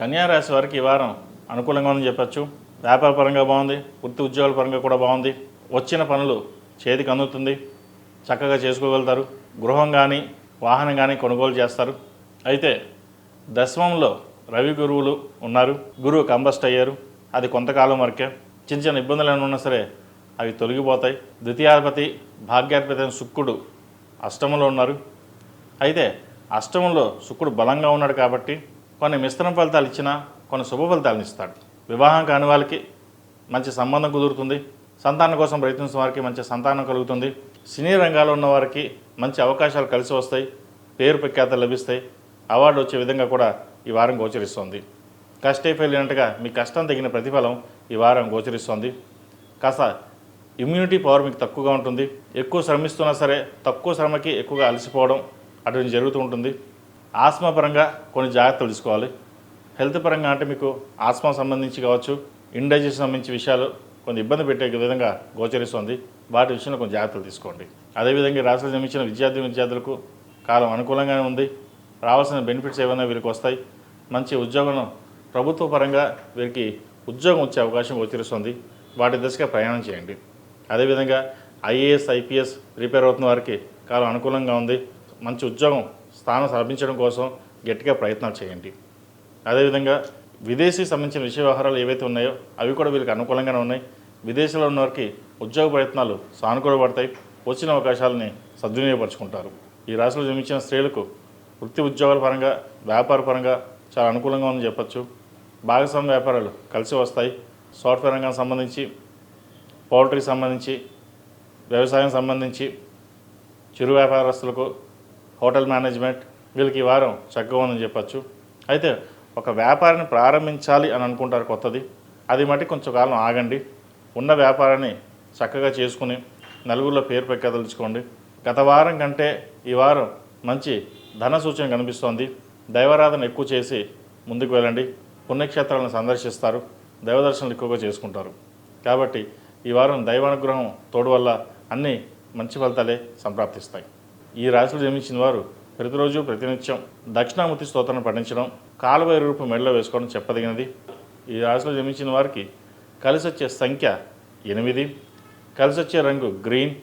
కన్యారాశి వారికి ఈ వారం అనుకూలంగా ఉందని చెప్పచ్చు. వ్యాపార పరంగా బాగుంది. వృత్తి ఉద్యోగాల పరంగా కూడా బాగుంది. వచ్చిన పనులు చేతికి అందుతుంది. చక్కగా చేసుకోగలుగుతారు. గృహం కానీ వాహనం కానీ కొనుగోలు చేస్తారు. అయితే దశమంలో రవి గురువులు ఉన్నారు. గురువు కంబస్ట్ అయ్యారు. అది కొంతకాలం వరకే. చిన్న చిన్న ఇబ్బందులు ఏమైనా ఉన్నా సరే అవి తొలగిపోతాయి. ద్వితీయాధిపతి భాగ్యాధిపతి అయిన శుక్రుడు అష్టమంలో ఉన్నారు. అయితే అష్టమంలో శుక్రుడు బలంగా ఉన్నాడు కాబట్టి కొన్ని మిశ్రమ ఫలితాలు ఇచ్చినా కొన్ని శుభ ఫలితాలను ఇస్తాడు. వివాహం కాని వాళ్ళకి మంచి సంబంధం కుదురుతుంది. సంతానం కోసం ప్రయత్నించిన వారికి మంచి సంతానం కలుగుతుంది. సినీ రంగాల్లో ఉన్న వారికి మంచి అవకాశాలు కలిసి వస్తాయి. పేరు ప్రఖ్యాతలు లభిస్తాయి. అవార్డు వచ్చే విధంగా కూడా ఈ వారం గోచరిస్తుంది. కష్టైపోయినట్టుగా మీ కష్టం తగిన ప్రతిఫలం ఈ వారం గోచరిస్తుంది. కాస్త ఇమ్యూనిటీ పవర్ మీకు తక్కువగా ఉంటుంది. ఎక్కువ శ్రమిస్తున్నా సరే తక్కువ శ్రమకి ఎక్కువగా అలసిపోవడం అటువంటి జరుగుతూ ఉంటుంది. ఆస్మా పరంగా కొన్ని జాగ్రత్తలు తీసుకోవాలి హెల్త్ పరంగా అంటే మీకు ఆస్మా సంబంధించి కావచ్చు ఇండైజెషన్ సంబంధించి విషయాలు కొన్ని ఇబ్బంది పెట్టే విధంగా గోచరిస్తుంది. వాటి విషయంలో కొన్ని జాగ్రత్తలు తీసుకోండి. అదేవిధంగా రాష్ట్రం రాష్ట్రంలో జన్మించిన విద్యార్థి విద్యార్థులకు కాలం అనుకూలంగానే ఉంది. రావాల్సిన బెనిఫిట్స్ ఏమైనా వీరికి వస్తాయి. మంచి ఉద్యోగం ప్రభుత్వ పరంగా వీరికి ఉద్యోగం వచ్చే అవకాశం గోచరిస్తుంది. వాటి దశగా ప్రయాణం చేయండి. అదేవిధంగా ఐఏఎస్ ఐపీఎస్ ప్రిపేర్ అవుతున్న వారికి కాలం అనుకూలంగా ఉంది. మంచి ఉద్యోగం స్థానం సాధించడం కోసం గట్టిగా ప్రయత్నాలు చేయండి. అదేవిధంగా విదేశీ సంబంధించిన విషయ వ్యవహారాలు ఏవైతే ఉన్నాయో అవి కూడా వీళ్ళకి అనుకూలంగానే ఉన్నాయి. విదేశంలో ఉన్న వారికి ఉద్యోగ ప్రయత్నాలు సానుకూలపడతాయి. వచ్చిన అవకాశాలని సద్వినియోగపరుచుకుంటారు. ఈ రాశిలో జన్మించిన స్త్రీలకు వృత్తి ఉద్యోగాల పరంగా వ్యాపార పరంగా చాలా అనుకూలంగా ఉందని చెప్పచ్చు. భాగస్వామ్య వ్యాపారాలు కలిసి వస్తాయి. సాఫ్ట్వేర్ రంగానికి సంబంధించి పౌల్ట్రీకి సంబంధించి వ్యవసాయం సంబంధించి చిరు వ్యాపారస్తులకు హోటల్ మేనేజ్మెంట్ వీళ్ళకి ఈ వారం చక్కగా ఉందని చెప్పచ్చు. అయితే ఒక వ్యాపారాన్ని ప్రారంభించాలి అని అనుకుంటారు కొత్తది. అది మట్టి కొంచెం కాలం ఆగండి. ఉన్న వ్యాపారాన్ని చక్కగా చేసుకుని నలుగురిలో పేరు పెక్కదలుచుకోండి గత వారం కంటే ఈ వారం మంచి ధన సూచన కనిపిస్తోంది. దైవారాధన ఎక్కువ చేసి ముందుకు వెళ్ళండి. పుణ్యక్షేత్రాలను సందర్శిస్తారు. దైవ ఎక్కువగా చేసుకుంటారు. కాబట్టి ఈ వారం దైవానుగ్రహం తోడు వల్ల అన్ని మంచి ఫలితాలే సంప్రాప్తిస్తాయి. ఈ రాశిలో జన్మించిన వారు ప్రతిరోజు ప్రతినిత్యం దక్షిణామూర్తి స్తోత్రాన్ని పఠించడం కాలువై రూపు మెడలో వేసుకోవడం చెప్పదగినది. ఈ రాశిలో జన్మించిన వారికి కలిసి వచ్చే సంఖ్య ఎనిమిది. కలిసి వచ్చే రంగు గ్రీన్.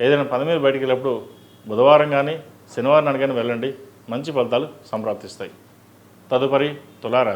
ఏదైనా పని మీద బయటికి వెళ్ళినప్పుడు బుధవారం కానీ శనివారం నాడు కానీ వెళ్ళండి. మంచి ఫలితాలు సంప్రాప్తిస్తాయి. తదుపరి తులారా